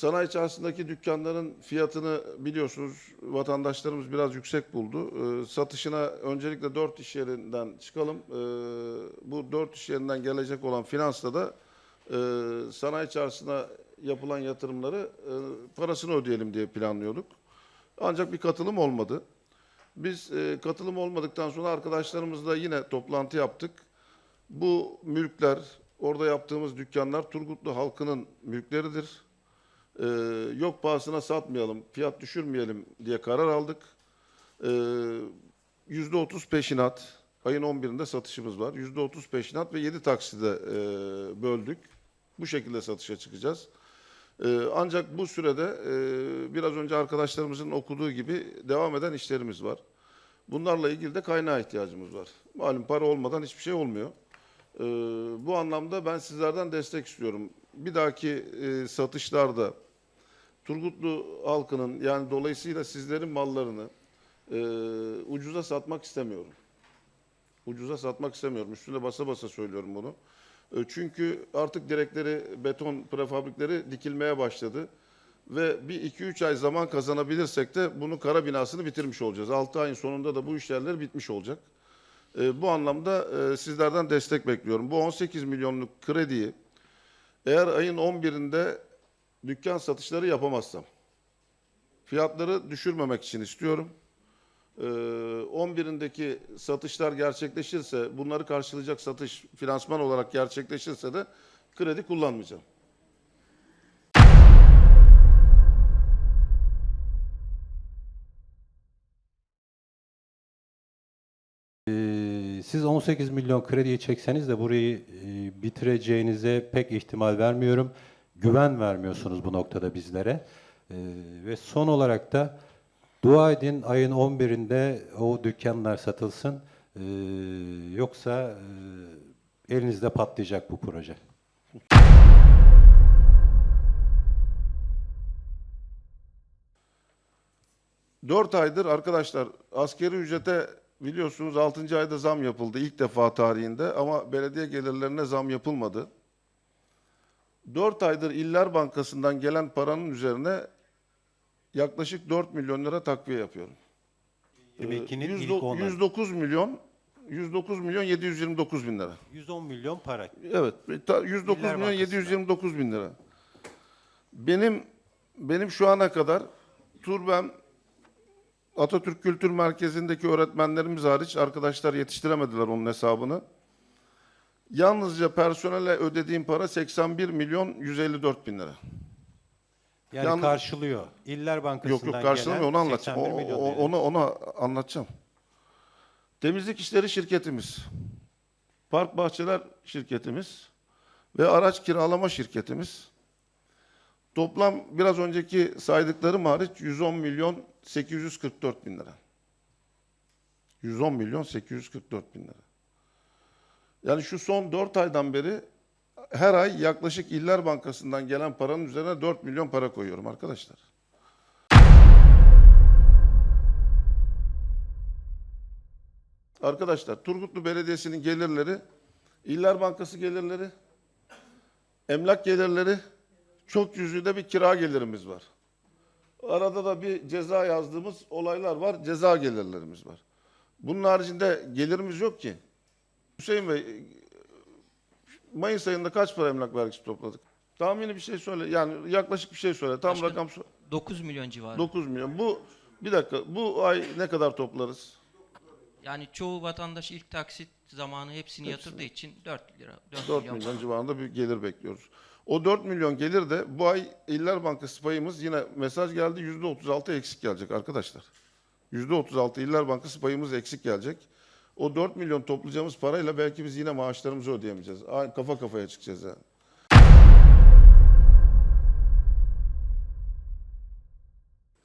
Sanayi içerisindeki dükkanların fiyatını biliyorsunuz vatandaşlarımız biraz yüksek buldu. Ee, satışına öncelikle dört iş yerinden çıkalım. Ee, bu dört iş yerinden gelecek olan finansla da e, sanayi içerisine yapılan yatırımları e, parasını ödeyelim diye planlıyorduk. Ancak bir katılım olmadı. Biz e, katılım olmadıktan sonra arkadaşlarımızla yine toplantı yaptık. Bu mülkler, orada yaptığımız dükkanlar Turgutlu halkının mülkleridir. Ee, yok pahasına satmayalım, fiyat düşürmeyelim diye karar aldık. Ee, %30 peşinat, ayın 11'inde satışımız var. %30 peşinat ve 7 takside e, böldük. Bu şekilde satışa çıkacağız. Ee, ancak bu sürede e, biraz önce arkadaşlarımızın okuduğu gibi devam eden işlerimiz var. Bunlarla ilgili de kaynağa ihtiyacımız var. Malum para olmadan hiçbir şey olmuyor. Ee, bu anlamda ben sizlerden destek istiyorum. Bir dahaki e, satışlarda Turgutlu halkının yani dolayısıyla sizlerin mallarını e, ucuza satmak istemiyorum. Ucuza satmak istemiyorum. Üstüne basa basa söylüyorum bunu. E, çünkü artık direkleri, beton prefabrikleri dikilmeye başladı. Ve bir iki üç ay zaman kazanabilirsek de bunu kara binasını bitirmiş olacağız. 6 ayın sonunda da bu işlerler bitmiş olacak. E, bu anlamda e, sizlerden destek bekliyorum. Bu 18 milyonluk krediyi eğer ayın 11'inde dükkan satışları yapamazsam, fiyatları düşürmemek için istiyorum. Ee, 11'indeki satışlar gerçekleşirse, bunları karşılayacak satış finansman olarak gerçekleşirse de kredi kullanmayacağım. Ee, Siz 18 milyon krediyi çekseniz de burayı e, bitireceğinize pek ihtimal vermiyorum. Güven vermiyorsunuz bu noktada bizlere. Ee, Ve son olarak da dua edin ayın 11'inde o dükkanlar satılsın. Ee, Yoksa e, elinizde patlayacak bu proje. Dört aydır arkadaşlar askeri ücrete biliyorsunuz 6. ayda zam yapıldı ilk defa tarihinde ama belediye gelirlerine zam yapılmadı. Dört aydır İller Bankası'ndan gelen paranın üzerine yaklaşık 4 milyon lira takviye yapıyorum. 22'nin Yüz ilk do- onları. 109 milyon 109 milyon 729 bin lira. 110 milyon para. Evet, ta- 109 İller milyon Bankası'nda. 729 bin lira. Benim benim şu ana kadar Turbem Atatürk Kültür Merkezi'ndeki öğretmenlerimiz hariç arkadaşlar yetiştiremediler onun hesabını. Yalnızca personele ödediğim para 81 milyon 154 bin lira. Yani Yalnız- karşılıyor. İller Bankası'ndan Yok yok karşılamıyor onu gelen anlatacağım. O, 81 milyon o- onu, onu anlatacağım. Temizlik işleri şirketimiz. Park bahçeler şirketimiz. Ve araç kiralama şirketimiz. Toplam biraz önceki saydıklarım hariç 110 milyon 844 bin lira. 110 milyon 844 bin lira. Yani şu son 4 aydan beri her ay yaklaşık İller Bankası'ndan gelen paranın üzerine 4 milyon para koyuyorum arkadaşlar. Arkadaşlar Turgutlu Belediyesi'nin gelirleri, İller Bankası gelirleri, emlak gelirleri, çok yüzlü de bir kira gelirimiz var. Arada da bir ceza yazdığımız olaylar var, ceza gelirlerimiz var. Bunun haricinde gelirimiz yok ki. Hüseyin Bey, Mayıs ayında kaç para emlak vergisi topladık? Tahmini bir şey söyle, yani yaklaşık bir şey söyle. Tam Başkanım, rakam söyle. 9 milyon civarı. 9 milyon. Bu, bir dakika, bu ay ne kadar toplarız? yani çoğu vatandaş ilk taksit zamanı hepsini yatırdığı için 4 lira. 4, 4 milyon. milyon civarında bir gelir bekliyoruz. O 4 milyon gelir de bu ay İller Bankası payımız yine mesaj geldi %36 eksik gelecek arkadaşlar. %36 İller Bankası payımız eksik gelecek. O 4 milyon toplayacağımız parayla belki biz yine maaşlarımızı ödeyemeyeceğiz. Kafa kafaya çıkacağız yani.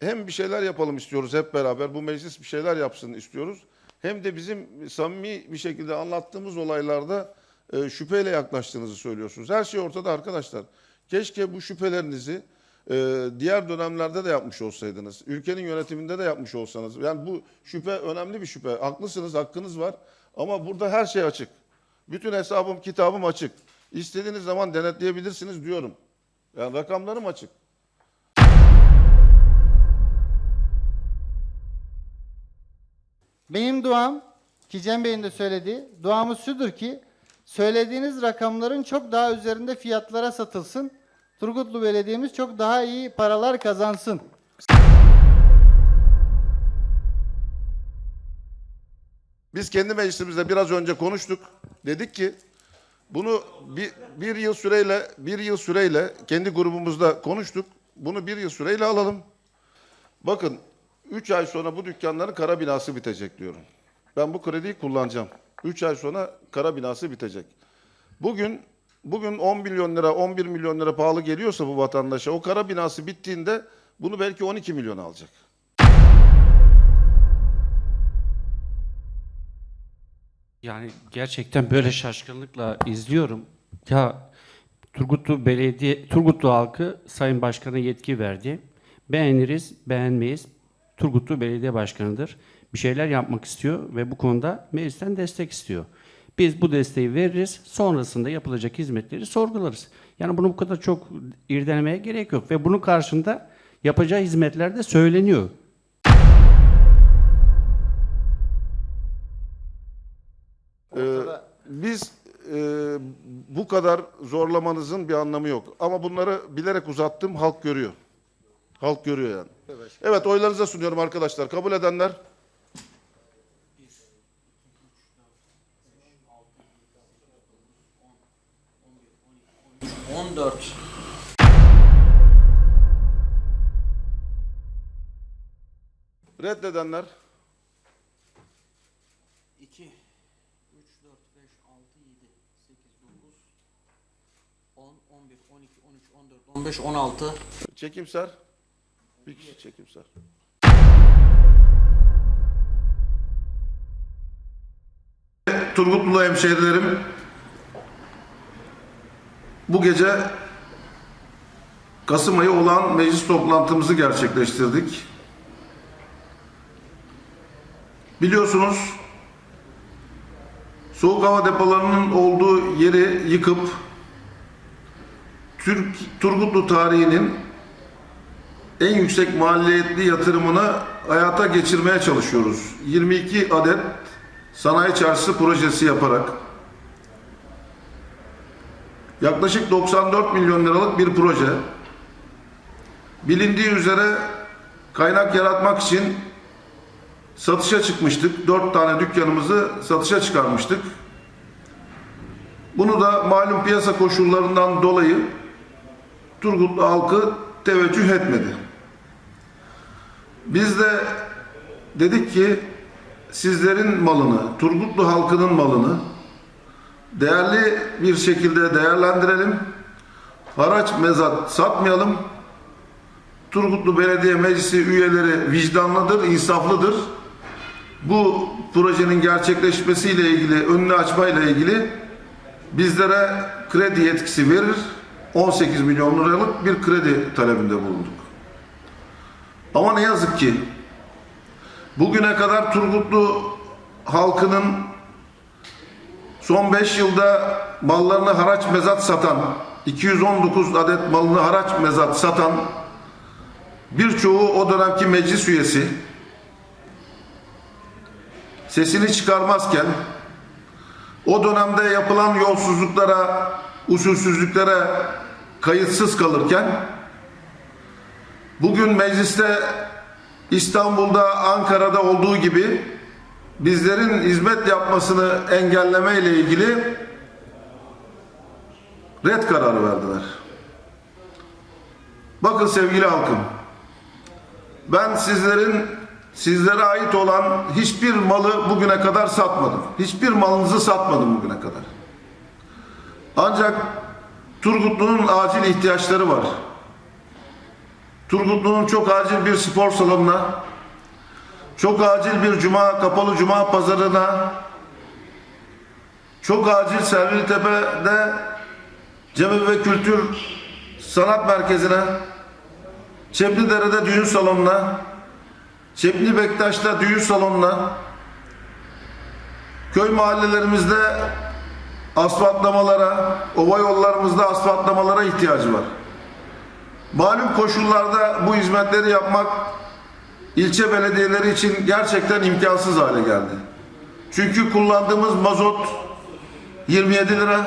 Hem bir şeyler yapalım istiyoruz hep beraber. Bu meclis bir şeyler yapsın istiyoruz. Hem de bizim samimi bir şekilde anlattığımız olaylarda e, şüpheyle yaklaştığınızı söylüyorsunuz. Her şey ortada arkadaşlar. Keşke bu şüphelerinizi e, diğer dönemlerde de yapmış olsaydınız, ülkenin yönetiminde de yapmış olsanız, yani bu şüphe önemli bir şüphe. Haklısınız, hakkınız var ama burada her şey açık. Bütün hesabım, kitabım açık. İstediğiniz zaman denetleyebilirsiniz diyorum. Yani rakamlarım açık. Benim duam ki Cem Bey'in de söylediği duamız şudur ki söylediğiniz rakamların çok daha üzerinde fiyatlara satılsın. Turgutlu Belediye'miz çok daha iyi paralar kazansın. Biz kendi meclisimizde biraz önce konuştuk. Dedik ki bunu bir, bir yıl süreyle bir yıl süreyle kendi grubumuzda konuştuk. Bunu bir yıl süreyle alalım. Bakın 3 ay sonra bu dükkanların kara binası bitecek diyorum. Ben bu krediyi kullanacağım. 3 ay sonra kara binası bitecek. Bugün bugün 10 milyon lira 11 milyon lira pahalı geliyorsa bu vatandaşa o kara binası bittiğinde bunu belki 12 milyon alacak. Yani gerçekten böyle şaşkınlıkla izliyorum. Ya Turgutlu Belediye, Turgutlu halkı Sayın Başkan'a yetki verdi. Beğeniriz, beğenmeyiz. Turgutlu Belediye Başkanı'dır. Bir şeyler yapmak istiyor ve bu konuda meclisten destek istiyor. Biz bu desteği veririz. Sonrasında yapılacak hizmetleri sorgularız. Yani bunu bu kadar çok irdelemeye gerek yok. Ve bunun karşında yapacağı hizmetler de söyleniyor. Ee, biz e, bu kadar zorlamanızın bir anlamı yok. Ama bunları bilerek uzattım, halk görüyor. Halk görüyor yani. Evet, oylarınıza sunuyorum arkadaşlar. Kabul edenler? On dört. Reddedenler? 2, 3, 4, 5, 6, 7, 8, 9, 10, 11, 12, 13, 14, 15, 16. Çekimser? Bir kişi çekimser. Turgutlulu hemşehrilerim, bu gece Kasım ayı olan meclis toplantımızı gerçekleştirdik. Biliyorsunuz soğuk hava depolarının olduğu yeri yıkıp Türk Turgutlu tarihinin en yüksek maliyetli yatırımını hayata geçirmeye çalışıyoruz. 22 adet sanayi çarşısı projesi yaparak yaklaşık 94 milyon liralık bir proje. Bilindiği üzere kaynak yaratmak için satışa çıkmıştık. Dört tane dükkanımızı satışa çıkarmıştık. Bunu da malum piyasa koşullarından dolayı Turgutlu halkı teveccüh etmedi. Biz de dedik ki sizlerin malını, Turgutlu halkının malını değerli bir şekilde değerlendirelim. Haraç mezat satmayalım. Turgutlu Belediye Meclisi üyeleri vicdanlıdır, insaflıdır. Bu projenin gerçekleşmesiyle ilgili, önünü açmayla ilgili bizlere kredi yetkisi verir. 18 milyon liralık bir kredi talebinde bulunduk. Ama ne yazık ki bugüne kadar Turgutlu halkının son 5 yılda mallarını haraç mezat satan, 219 adet malını haraç mezat satan birçoğu o dönemki meclis üyesi. Sesini çıkarmazken o dönemde yapılan yolsuzluklara, usulsüzlüklere kayıtsız kalırken bugün mecliste İstanbul'da, Ankara'da olduğu gibi bizlerin hizmet yapmasını engelleme ile ilgili red kararı verdiler. Bakın sevgili halkım, ben sizlerin sizlere ait olan hiçbir malı bugüne kadar satmadım. Hiçbir malınızı satmadım bugüne kadar. Ancak Turgutlu'nun acil ihtiyaçları var. Turgutlu'nun çok acil bir spor salonuna, çok acil bir cuma kapalı cuma pazarına, çok acil Servilitepe'de Cemi ve Kültür Sanat Merkezi'ne, Çeplidere'de düğün salonuna, Çepli Bektaş'ta düğün salonuna, köy mahallelerimizde asfaltlamalara, ova yollarımızda asfaltlamalara ihtiyacı var. Malum koşullarda bu hizmetleri yapmak ilçe belediyeleri için gerçekten imkansız hale geldi. Çünkü kullandığımız mazot 27 lira,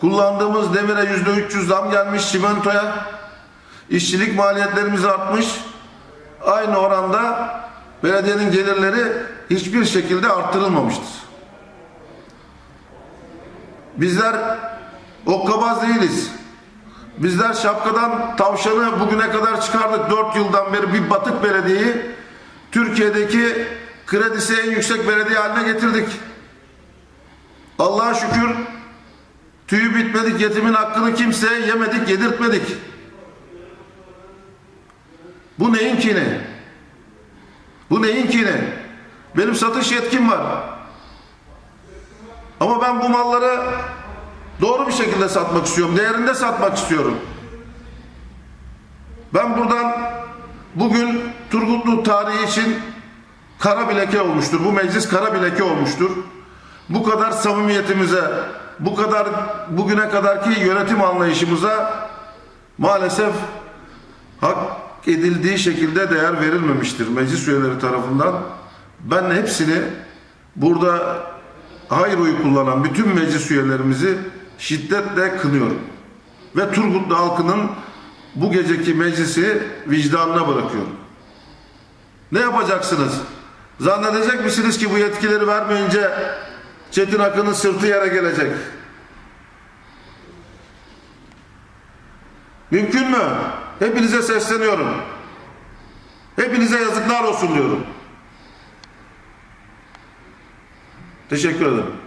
kullandığımız demire yüzde 300 zam gelmiş çimentoya, işçilik maliyetlerimiz artmış. Aynı oranda belediyenin gelirleri hiçbir şekilde arttırılmamıştır. Bizler okkabaz değiliz. Bizler şapkadan tavşanı bugüne kadar çıkardık. 4 yıldan beri bir batık belediyeyi Türkiye'deki kredisi en yüksek belediye haline getirdik. Allah'a şükür tüyü bitmedik yetimin hakkını kimseye yemedik, yedirtmedik. Bu neyin kini? Bu neyin kini? Benim satış yetkim var. Ama ben bu malları doğru bir şekilde satmak istiyorum. Değerinde satmak istiyorum. Ben buradan bugün Turgutlu tarihi için kara bir olmuştur. Bu meclis kara bir olmuştur. Bu kadar samimiyetimize, bu kadar bugüne kadarki yönetim anlayışımıza maalesef hak edildiği şekilde değer verilmemiştir meclis üyeleri tarafından. Ben hepsini burada hayır oyu kullanan bütün meclis üyelerimizi şiddetle kınıyorum. Ve Turgutlu halkının bu geceki meclisi vicdanına bırakıyorum. Ne yapacaksınız? Zannedecek misiniz ki bu yetkileri vermeyince Çetin Akın'ın sırtı yere gelecek? Mümkün mü? Hepinize sesleniyorum. Hepinize yazıklar olsun diyorum. Teşekkür ederim.